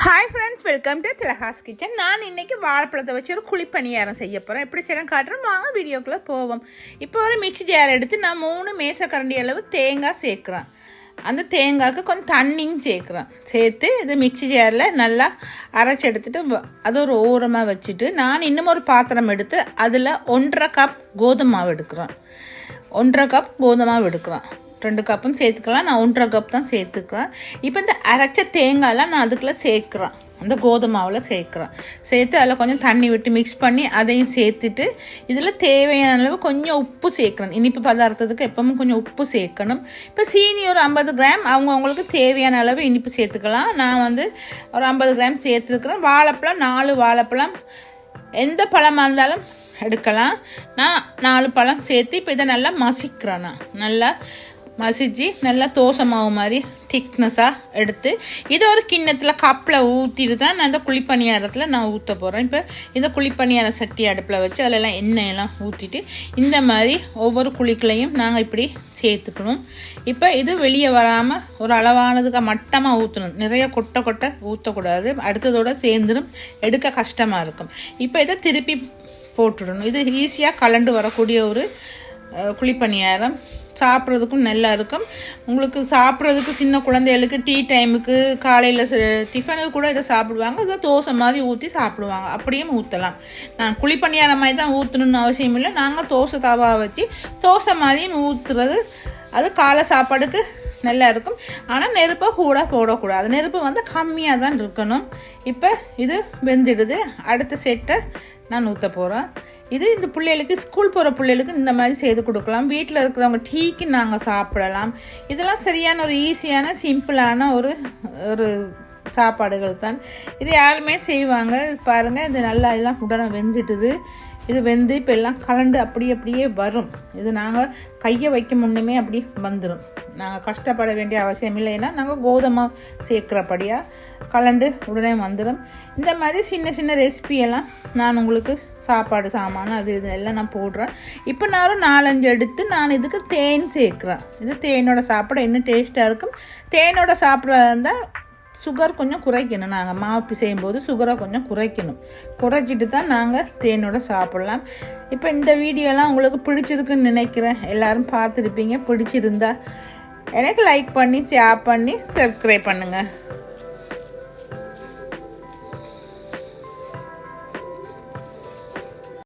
Hi friends welcome to Thilaka's kitchen நான் இன்னைக்கு வாழைப்பழத்தை வச்சு ஒரு குழிப்பணியாரம் செய்ய போகிறேன் எப்படி செய்யலாம் காட்டுறோம் வாங்க வீடியோக்குள்ளே போவோம். இப்போ ஒரு மிக்ஸி ஜார் எடுத்து நான் மூணு மேசக்கரண்டி அளவு தேங்காய் சேர்க்குறேன். அந்த தேங்காய்க்கு கொஞ்சம் தண்ணியும் சேர்க்குறேன். சேர்த்து இது மிக்ஸி ஜாரில் நல்லா அரைச்சி எடுத்துட்டு வ- அது ஒரு ஓரமாக வச்சுட்டு நான் இன்னும் ஒரு பாத்திரம் எடுத்து அதில் ஒன்றரை கப் கோதுமை மாவு எடுக்கிறேன். ஒன்றரை கப் கோதுமை மாவு எடுக்கிறேன். ரெண்டு கப்பும் சேர்த்துக்கலாம். நான் ஒன்றரை கப் தான் சேர்த்துக்கிறேன் இப்போ இந்த அரைச்ச தேங்காயெல்லாம் நான் அதுக்குள்ளே சேர்க்குறேன். அந்த கோதுமாவில் சேர்க்குறேன். சேர்த்து அதில் கொஞ்சம் தண்ணி விட்டு மிக்ஸ் பண்ணி அதையும் சேர்த்துட்டு இதில் தேவையான அளவு கொஞ்சம் உப்பு சேர்க்கணும். இனிப்பு பதார்த்தத்துக்கு எப்பவும் கொஞ்சம் உப்பு சேர்க்கணும். இப்போ சீனி ஒரு ஐம்பது கிராம். அவங்கவுங்களுக்கு தேவையான அளவு இனிப்பு சேர்த்துக்கலாம். நான் வந்து ஒரு ஐம்பது கிராம் சேர்த்துருக்குறேன். வாழைப்பழம் நாலு வாழைப்பழம். எந்த பழமாக இருந்தாலும் எடுக்கலாம். நான் நாலு பழம் சேர்த்து இப்போ இதை நல்லா மசிக்கிறேன் நான். நல்லா மசிச்சு நல்லா தோசை மாவு மாதிரி திக்னஸாக எடுத்து இதை ஒரு கிண்ணத்தில் கப்பில் ஊற்றிட்டு தான் நான் இந்த குழிப்பணியாரத்தில் நான் ஊற்ற போகிறேன் இப்போ இந்த குழிப்பணியார சட்டி அடுப்பில் வச்சு அதிலெல்லாம் எண்ணெயெல்லாம் ஊற்றிட்டு இந்த மாதிரி ஒவ்வொரு குழிக்களையும் நாங்கள் இப்படி சேர்த்துக்கணும். இப்போ இது வெளியே வராமல் ஒரு அளவானதுக்கு மட்டமாக ஊற்றணும் நிறைய கொட்டை கொட்டை ஊற்றக்கூடாது அடுத்ததோடு சேர்ந்துடும் எடுக்க கஷ்டமாக இருக்கும். இப்போ இதை திருப்பி போட்டுடணும். இது ஈஸியாக கலண்டு வரக்கூடிய ஒரு குழிப்பணியாரம். சாப்பிட்றதுக்கும் நல்லா இருக்கும். உங்களுக்கு சாப்பிட்றதுக்கு சின்ன குழந்தைகளுக்கு டீ டைமுக்கு காலையில் டிஃபனுக்கு கூட இதை சாப்பிடுவாங்க. இதை தோசை மாதிரி ஊற்றி சாப்பிடுவாங்க. அப்படியும் ஊற்றலாம் நான் குழிப்பணியாரம் மாதிரி தான் ஊற்றணும்னு அவசியம் இல்லை. நாங்கள் தோசை தவா வச்சு தோசை மாதிரியும் ஊற்றுறது அது காலை சாப்பாடுக்கு நல்லா இருக்கும். ஆனால் நெருப்பை கூட போடக்கூடாது. நெருப்பு வந்து கம்மியாக தான் இருக்கணும். இப்போ இது வெந்துடுது. அடுத்த செட்டை நான் ஊற்ற போகிறேன் இது இந்த பிள்ளைகளுக்கு ஸ்கூல் போகிற பிள்ளைகளுக்கு இந்த மாதிரி செய்து கொடுக்கலாம். வீட்டில் இருக்கிறவங்க டீக்கு நாங்கள் சாப்பிடலாம். இதெல்லாம் சரியான ஒரு ஈஸியான சிம்பிளான ஒரு ஒரு சாப்பாடுகள் தான். இது யாருமே செய்வாங்க. பாருங்கள் இது நல்லா எல்லாம் உடனே வெந்துட்டுது இது வெந்து இப்போ எல்லாம் கலண்டு அப்படி அப்படியே வரும். இது நாங்கள் கையை வைக்க முன்னுமே அப்படி வந்துடும் நாங்கள் கஷ்டப்பட வேண்டிய அவசியம் இல்லை. ஏன்னா நாங்கள் கோதுமை சேர்க்குறபடியாக கலண்டு உடனே வந்துடும் இந்த மாதிரி சின்ன சின்ன ரெசிபியெல்லாம் நான் உங்களுக்கு சாப்பாடு சாமான் அது இது எல்லாம் நான் போடுறேன். இப்போ நான் ஒரு நாலஞ்சு எடுத்து நான் இதுக்கு தேன் சேர்க்குறேன். இது தேனோட சாப்பிட இன்னும் டேஸ்ட்டாக இருக்கும். தேனோட சாப்பிட்றதா இருந்தால் சுகர் கொஞ்சம் குறைக்கணும். நாங்கள் மாவு பிசையும் போது சுகரை கொஞ்சம் குறைக்கணும். குறைச்சிட்டு தான் நாங்கள் தேனோட சாப்பிட்லாம். இப்போ இந்த வீடியோலாம் உங்களுக்கு பிடிச்சிருக்குன்னு நினைக்கிறேன். எல்லாரும் பார்த்துருப்பீங்க. பிடிச்சிருந்தா எனக்கு லைக் பண்ணி ஷேர் பண்ணி சப்ஸ்கிரைப் பண்ணுங்கள்